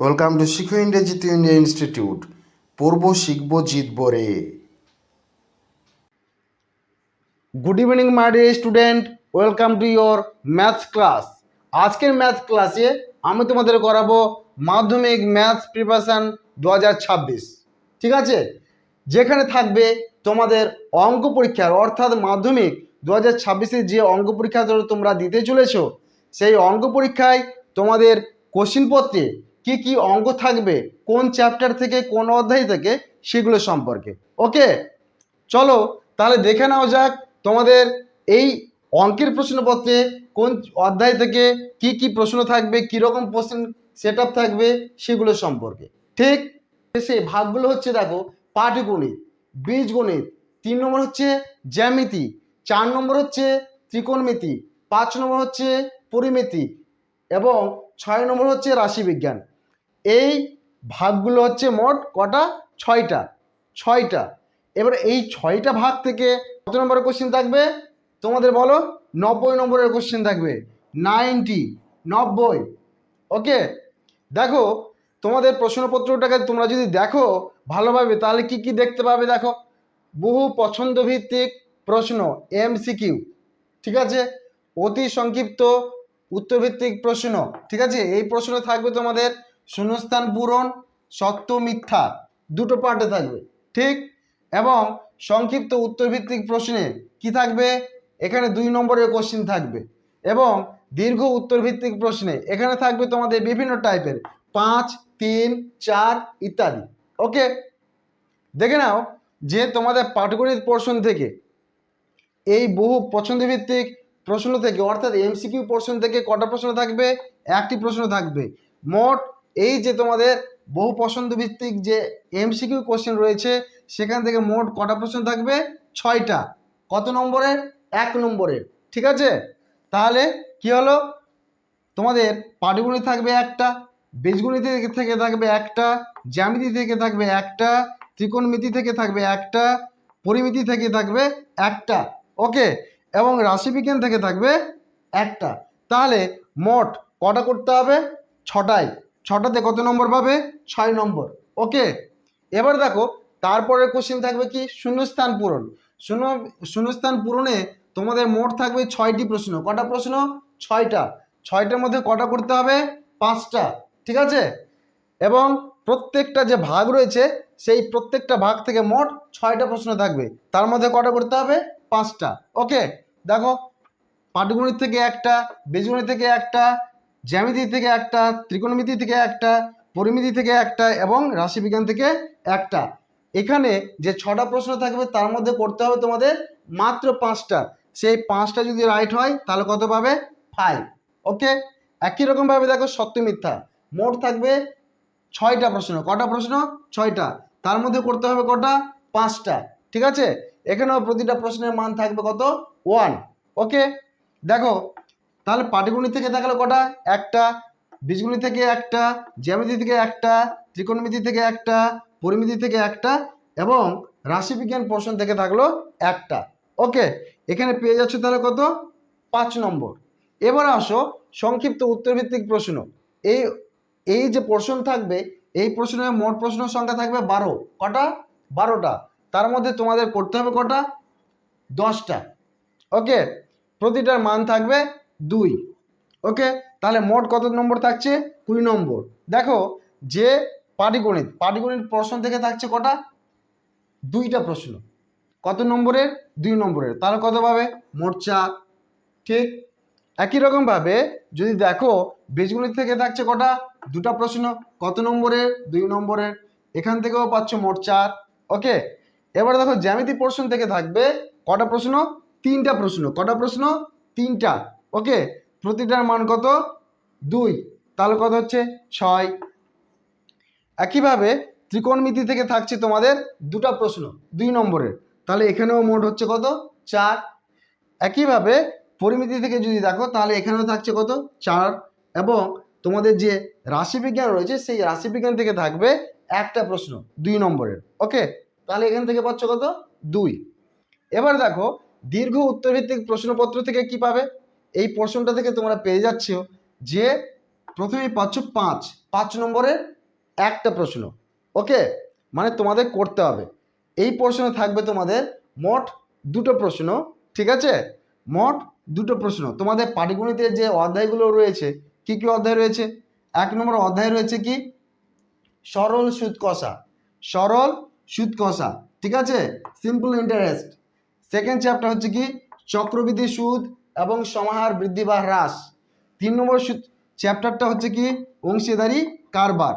Welcome to শিখো ইংরেজি to India institute পূর্ব শিখব জিতবো রে good evening my dear student welcome to your maths class আজকের ম্যাথ ক্লাসে আমি তোমাদের করাবো মাধ্যমিক ম্যাথস প্রিপারেশান দু হাজার ছাব্বিশ। ঠিক আছে? যেখানে থাকবে তোমাদের অঙ্ক পরীক্ষার, অর্থাৎ মাধ্যমিক দু হাজার যে অঙ্ক পরীক্ষা তোমরা দিতে চলেছো, সেই অঙ্ক পরীক্ষায় তোমাদের কোশ্চিন পত্রে কি কি অঙ্ক থাকবে, কোন চ্যাপ্টার থেকে, কোন অধ্যায় থেকে, সেগুলো সম্পর্কে। ওকে চলো, তাহলে দেখে নাও যাক তোমাদের এই অঙ্কের প্রশ্নপত্রে কোন অধ্যায় থেকে কি কি প্রশ্ন থাকবে, কীরকম প্রশ্ন সেট থাকবে, সেগুলো সম্পর্কে। ঠিক? সে ভাগগুলো হচ্ছে দেখো, পাটিগণিত, বীজগণিত, তিন নম্বর হচ্ছে জ্যামিতি, চার নম্বর হচ্ছে ত্রিকোণমিতি, পাঁচ নম্বর হচ্ছে পরিমিতি, এবং ছয় নম্বর হচ্ছে রাশিবিজ্ঞান। এই ভাগগুলো হচ্ছে মোট কটা? ছয়টা। ছয়টা। এবার এই ছয়টা ভাগ থেকে কত নম্বরের কোশ্চেন থাকবে? তোমাদের বলো, নব্বই নম্বরের কোশ্চেন থাকবে। নাইনটি, নব্বই। ওকে? দেখো, তোমাদের প্রশ্নপত্রটাকে তোমরা যদি দেখো ভালোভাবে, তাহলে কি কি দেখতে পাবে দেখো? বহু পছন্দ ভিত্তিক প্রশ্ন এমসিকিউ ঠিক আছে? অতি সংক্ষিপ্ত উত্তরভিত্তিক প্রশ্ন, ঠিক আছে? এই প্রশ্ন থাকবে তোমাদের শূন্যস্থান পূরণ, সত্য মিথ্যা, দুটো পার্টে থাকবে, ঠিক? এবং সংক্ষিপ্ত উত্তরভিত্তিক প্রশ্নে কি থাকবে? এখানে দুই নম্বরের কোশ্চিন থাকবে এবং দীর্ঘ উত্তরভিত্তিক প্রশ্নে এখানে থাকবে তোমাদের বিভিন্ন টাইপের পাঁচ, তিন, চার ইত্যাদি ওকে দেখে নাও যে তোমাদের পাঠগণিত পোর্শন থেকে এই বহু পছন্দভিত্তিক প্রশ্ন থেকে, অর্থাৎ এমসিকিউ পোর্শন থেকে কটা প্রশ্ন থাকবে? একটি প্রশ্ন থাকবে। মোট এই যে তোমাদের বহু পছন্দ ভিত্তিক যে এমসিকিউ কোশ্চেন রয়েছে, সেখান থেকে মোট কটা প্রশ্ন থাকবে? ছয়টা। কত নম্বরের? এক নম্বরের। ঠিক আছে? তাহলে কি হলো? তোমাদের পাটিগণিত থাকবে একটা, বীজগণিত থেকে থেকে থাকবে একটা, জ্যামিতি থেকে থাকবে একটা, ত্রিকোণমিতি থেকে থাকবে একটা, পরিমিতি থেকে থাকবে একটা। ওকে? এবং রাশিবিজ্ঞান থেকে থাকবে একটা। তাহলে মোট কটা করতে হবে? ছটায়। ছটাতে কত নম্বর পাবে? ছয় নম্বর। ওকে? এবার দেখো, তারপরে কোশ্চেন থাকবে কি? শূন্যস্থান পূরণ। শূন্য, শূন্যস্থান পূরণে তোমাদের মোট থাকবে ছয়টি প্রশ্ন। কটা প্রশ্ন? ছয়টা। ছয়টার মধ্যে কটা করতে হবে? পাঁচটা। ঠিক আছে? এবং প্রত্যেকটা যে ভাগ রয়েছে, সেই প্রত্যেকটা ভাগ থেকে মোট ছয়টা প্রশ্ন থাকবে। তার মধ্যে কটা করতে হবে? পাঁচটা। ওকে? দেখো, পাটগণিত থেকে একটা, বীজগণিত থেকে একটা জ্যামিতি থেকে একটা, ত্রিকোণমিতি থেকে একটা, পরিমিতি থেকে একটা এবং রাশিবিজ্ঞান থেকে একটা। এখানে যে ছটা প্রশ্ন থাকবে তার মধ্যে করতে হবে তোমাদের মাত্র পাঁচটা। সেই পাঁচটা যদি রাইট হয়, তাহলে কত পাবে? ফাইভ ওকে একই রকমভাবে দেখো, সত্য মিথ্যা। মোট থাকবে ছয়টা প্রশ্ন। কটা প্রশ্ন? ছয়টা। তার মধ্যে করতে হবে কটা? পাঁচটা। ঠিক আছে? এখানেও প্রতিটা প্রশ্নের মান থাকবে কত? ওয়ান ওকে দেখো তাহলে পাটিগণিত থেকে দেখাল কটা? একটা, বীজগণিত থেকে একটা, জ্যামিতি থেকে একটা, ত্রিকোণমিতি থেকে একটা, পরিমিতি থেকে একটা এবং রাশিবিজ্ঞান পোর্শন থেকে থাকল একটা। ওকে, এখানে পেয়ে যাচ্ছে তাহলে কত? পাঁচ নম্বর। এবার আসো সংক্ষিপ্ত উত্তরভিত্তিক প্রশ্ন। এই এই যে প্রশ্ন থাকবে, এই প্রশ্নের মোট প্রশ্ন সংখ্যা থাকবে বারো। কটা? বারোটা। তার মধ্যে তোমাদের করতে হবে কটা? দশটা। ওকে, প্রতিটার মান থাকবে দুই। ওকে? তাহলে মোট কত নম্বর থাকছে? কুড়ি নম্বর। দেখো, যে পাটিগণিত পাটিগণিত প্রশ্ন থেকে থাকছে কটা? দুইটা প্রশ্ন। কত নম্বরের? দুই নম্বরের। তাহলে কত পাবে? মোট চার। ঠিক? একই রকমভাবে যদি দেখো, বীজগণিত থেকে থাকছে কটা? দুটা প্রশ্ন। কত নম্বরের? দুই নম্বরের। এখান থেকেও পাচ্ছ মোট চার। ওকে? এবার দেখো, জ্যামিতি পোর্শন থেকে থাকবে কটা প্রশ্ন? তিনটা প্রশ্ন। কটা প্রশ্ন? তিনটা। ওকে, প্রতিটার মান কত? দুই। তাহলে কত হচ্ছে? ছয়। একইভাবে ত্রিকোণমিতি থেকে থাকছে তোমাদের দুটা প্রশ্ন, দুই নম্বরের। তাহলে এখানেও মোট হচ্ছে কত? চার। একইভাবে পরিমিতি থেকে যদি দেখো, তাহলে এখানেও থাকছে কত? চার। এবং তোমাদের যে রাশিবিজ্ঞান রয়েছে, সেই রাশিবিজ্ঞান থেকে থাকবে একটা প্রশ্ন, দুই নম্বরের। ওকে, তাহলে এখান থেকে পাচ্ছ কত? দুই। এবার দেখো, দীর্ঘ উত্তরভিত্তিক প্রশ্নপত্র থেকে কি পাবে? এই প্রশ্নটা থেকে তোমরা পেয়ে যাচ্ছ যে প্রথমেই পাচ্ছ পাঁচ। পাঁচ নম্বরের একটা প্রশ্ন। ওকে মানে তোমাদের করতে হবে। এই প্রশ্নে থাকবে তোমাদের মোট দুটো প্রশ্ন। ঠিক আছে? মোট দুটো প্রশ্ন। তোমাদের পাটিগণিতের যে অধ্যায়গুলো রয়েছে, কি কি অধ্যায় রয়েছে? এক নম্বর অধ্যায় রয়েছে কি? সরল সুদ কষা। সরল সুদ কষা। ঠিক আছে? সিম্পল ইন্টারেস্ট সেকেন্ড চ্যাপ্টার হচ্ছে কি? চক্রবৃদ্ধি সুদ এবং সমাহার বৃদ্ধি বা হ্রাস। তিন নম্বর চ্যাপ্টারটা হচ্ছে কি? অংশীদারি কারবার।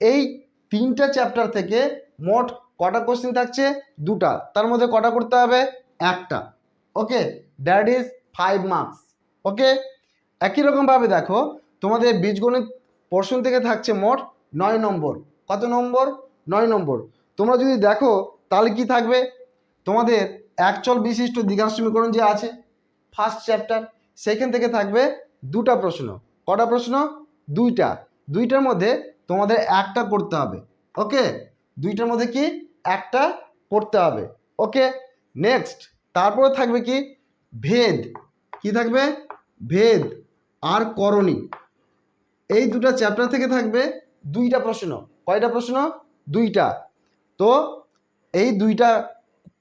এই তিনটা চ্যাপ্টার থেকে মোট কটা কোশ্চেন থাকছে? দুটা। তার মধ্যে কটা করতে হবে? একটা। Okay that is five marks okay একই রকমভাবে দেখো, তোমাদের বীজগণিত পোর্শন থেকে থাকছে মোট নয় নম্বর। কত নম্বর? নয় নম্বর। তোমরা যদি দেখো, তাহলে কি থাকবে? তোমাদের একচল বিশিষ্ট দ্বিঘাত সমীকরণ যে আছে ফার্স্ট চ্যাপ্টার সেখান থেকে থাকবে দুটা প্রশ্ন। কটা প্রশ্ন? দুইটা। দুইটার মধ্যে তোমাদের একটা করতে হবে। ওকে? দুইটার মধ্যে কি? একটা করতে হবে। ওকে? নেক্সট। তারপরে থাকবে কি? ভেদ। কি থাকবে? ভেদ। আর করণী। এই দুটো চ্যাপ্টার থেকে থাকবে দুইটা প্রশ্ন। কয়টা প্রশ্ন? দুইটা। তো এই দুইটা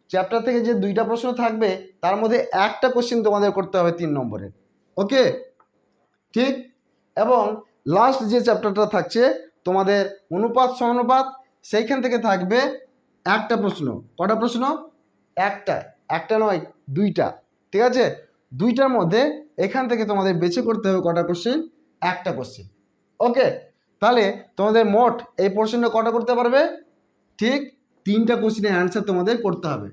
চ্যাপ্টার থেকে যে দুইটা প্রশ্ন থাকবে, তার মধ্যে একটা কোশ্চেন তোমাদের করতে হবে তিন নম্বরের ওকে ঠিক? এবং লাস্ট যে চ্যাপ্টারটা থাকছে, তোমাদের অনুপাত, সমানুপাত, সেইখান থেকে থাকবে একটা প্রশ্ন। কটা প্রশ্ন? একটা। একটা নয়, দুইটা। ঠিক আছে? দুইটার মধ্যে এখান থেকে তোমাদের বেছে করতে হবে কটা কোশ্চেন একটা কোশ্চেন ওকে তাহলে তোমাদের মোট এই পোর্শনটা কটা করতে পারবে? ঠিক? তিনটা কোশ্চেনের অ্যান্সার তোমাদের করতে হবে।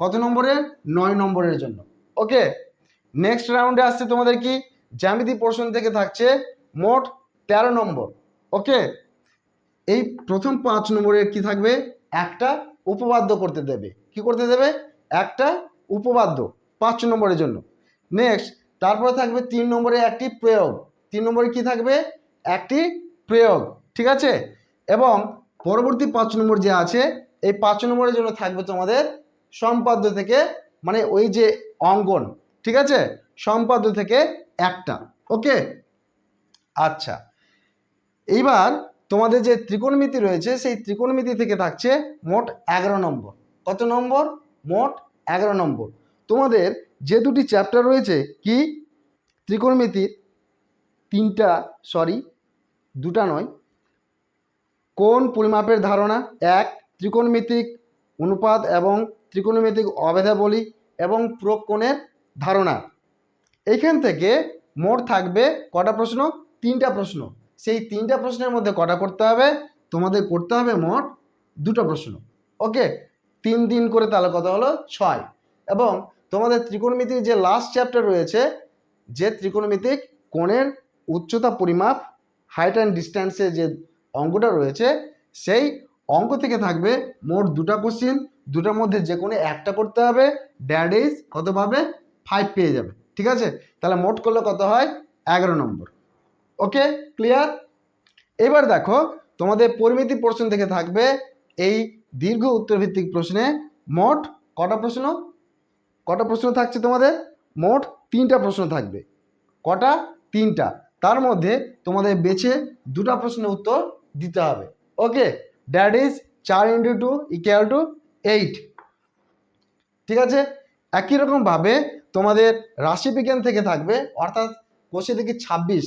কত নম্বরের নয় নম্বরের জন্য। ওকে নেক্সট রাউন্ডে আসছে তোমাদের কি? জ্যামিতি পোর্শন থেকে থাকছে মোট তেরো নম্বর। ওকে এই প্রথম পাঁচ নম্বরের কি থাকবে? একটা উপবাদ্য করতে দেবে। কি করতে দেবে? একটা উপবাদ্য পাঁচ নম্বরের জন্য। নেক্সট তারপরে থাকবে তিন নম্বরে একটি প্রয়োগ। তিন নম্বরে কি থাকবে? একটি প্রয়োগ। ঠিক আছে? এবং পরবর্তী পাঁচ নম্বর যে আছে এই পাঁচ নম্বরের জন্য থাকবে তোমাদের সম্পাদ্য থেকে মানে ওই যে অঙ্কন, ঠিক আছে? সম্পাদ্য থেকে একটা, ওকে? আচ্ছা এইবার তোমাদের যে ত্রিকোণমিতি রয়েছে, সেই ত্রিকোণমিতি থেকে থাকছে মোট এগারো নম্বর। কত নম্বর? মোট এগারো নম্বর। তোমাদের যে দুটি চ্যাপ্টার রয়েছে, কি? ত্রিকোণমিতির তিনটা সরি দুটা নয়। কোন পরিমাপের ধারণা, এক ত্রিকোণমিতিক অনুপাত এবং ত্রিকোণমিতিক অভেদাবলী এবং প্রকোণের ধারণা। এইখান থেকে মোট থাকবে কটা প্রশ্ন? তিনটা প্রশ্ন। সেই তিনটা প্রশ্নের মধ্যে কটা করতে হবে? তোমাদের করতে হবে মোট দুটো প্রশ্ন। ওকে? তিন দিন করে তাহলে কত হলো? ছয়। এবং তোমাদের ত্রিকোণমিতিক যে লাস্ট চ্যাপ্টার রয়েছে, যে ত্রিকোণমিতিক কোণের উচ্চতা পরিমাপ হাইট অ্যান্ড ডিস্ট্যান্সের যে অঙ্গটা রয়েছে, সেই অঙ্ক থেকে থাকবে মোট দুটা কোশ্চিন দুটার মধ্যে যে কোনো একটা করতে হবে ড্যাড ইজ কত পাবে? ফাইভ পেয়ে যাবে, ঠিক আছে? তাহলে মোট করলে কত হয়? এগারো নম্বর। ওকে ক্লিয়ার এবার দেখো, তোমাদের পরিমিতি প্রশ্ন থেকে থাকবে এই দীর্ঘ উত্তরভিত্তিক প্রশ্নে মোট কটা প্রশ্ন? কটা প্রশ্ন থাকছে তোমাদের? মোট তিনটা প্রশ্ন থাকবে। কটা? তিনটা। তার মধ্যে তোমাদের বেছে দুটা প্রশ্নের উত্তর দিতে হবে। ওকে দ্যাট ইজ চার into two equal to eight ঠিক আছে? একই রকমভাবে তোমাদের রাশিবিজ্ঞান থেকে থাকবে, অর্থাৎ কোষে থেকে ছাব্বিশ।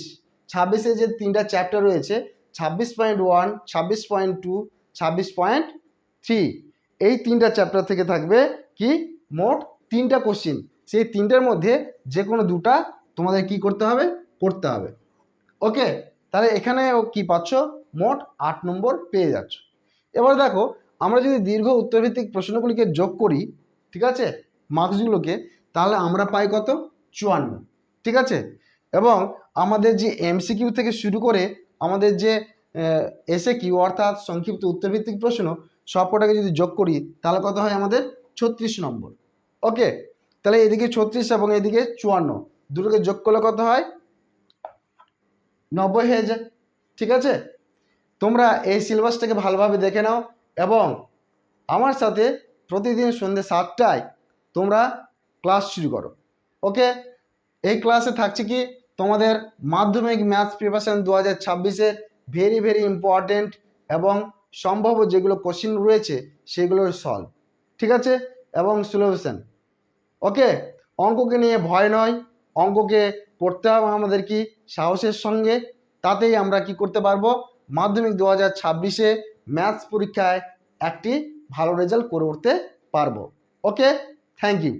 ছাব্বিশে যে তিনটা চ্যাপ্টার রয়েছে, ছাব্বিশ পয়েন্ট ওয়ান ছাব্বিশ পয়েন্ট টু ছাব্বিশ পয়েন্ট থ্রি এই তিনটা চ্যাপ্টার থেকে থাকবে কি? মোট তিনটা কোশ্চিন সেই তিনটার মধ্যে যে কোনো দুটা তোমাদের কি করতে হবে? করতে হবে। ওকে তাহলে এখানে কি পাচ্ছ? মোট আট নম্বর পেয়ে যাচ্ছ। এবার দেখো, আমরা যদি দীর্ঘ উত্তরভিত্তিক প্রশ্নগুলিকে যোগ করি, ঠিক আছে মার্কসগুলোকে তাহলে আমরা পাই কত? চুয়ান্ন, ঠিক আছে? এবং আমাদের যে এমসিকিউ থেকে শুরু করে আমাদের যে এসে কিউ অর্থাৎ সংক্ষিপ্ত উত্তরভিত্তিক প্রশ্ন, সবকটাকে যদি যোগ করি, তাহলে কত হয় আমাদের? ছত্রিশ নম্বর, ওকে? তাহলে এদিকে ছত্রিশ এবং এদিকে চুয়ান্ন, দুটোকে যোগ করলে কত হয়? নব্বই হয়ে যায়, ঠিক আছে? তোমরা এই সিলেবাসটাকে ভালোভাবে দেখে নাও এবং আমার সাথে প্রতিদিন সন্ধ্যে সাতটায় তোমরা ক্লাস শুরু করো। ওকে? এই ক্লাসে থাকছে কি? তোমাদের মাধ্যমিক ম্যাথস প্রিপারেশন দু হাজার ছাব্বিশের ভেরি ভেরি ইম্পর্টেন্ট এবং সম্ভাব্য যেগুলো কোশ্চিন রয়েছে সেগুলোর সলভ ঠিক আছে? এবং সলিউশন ওকে? অঙ্ককে নিয়ে ভয় নয়। অঙ্ককে করতে হবে আমাদের কি? সাহসের সঙ্গে। তাতেই আমরা কি করতে পারব? মাধ্যমিক দু হাজার ছাব্বিশে ম্যাথস পরীক্ষায় একটি ভালো রেজাল্ট করে উঠতে পারব। Okay thank you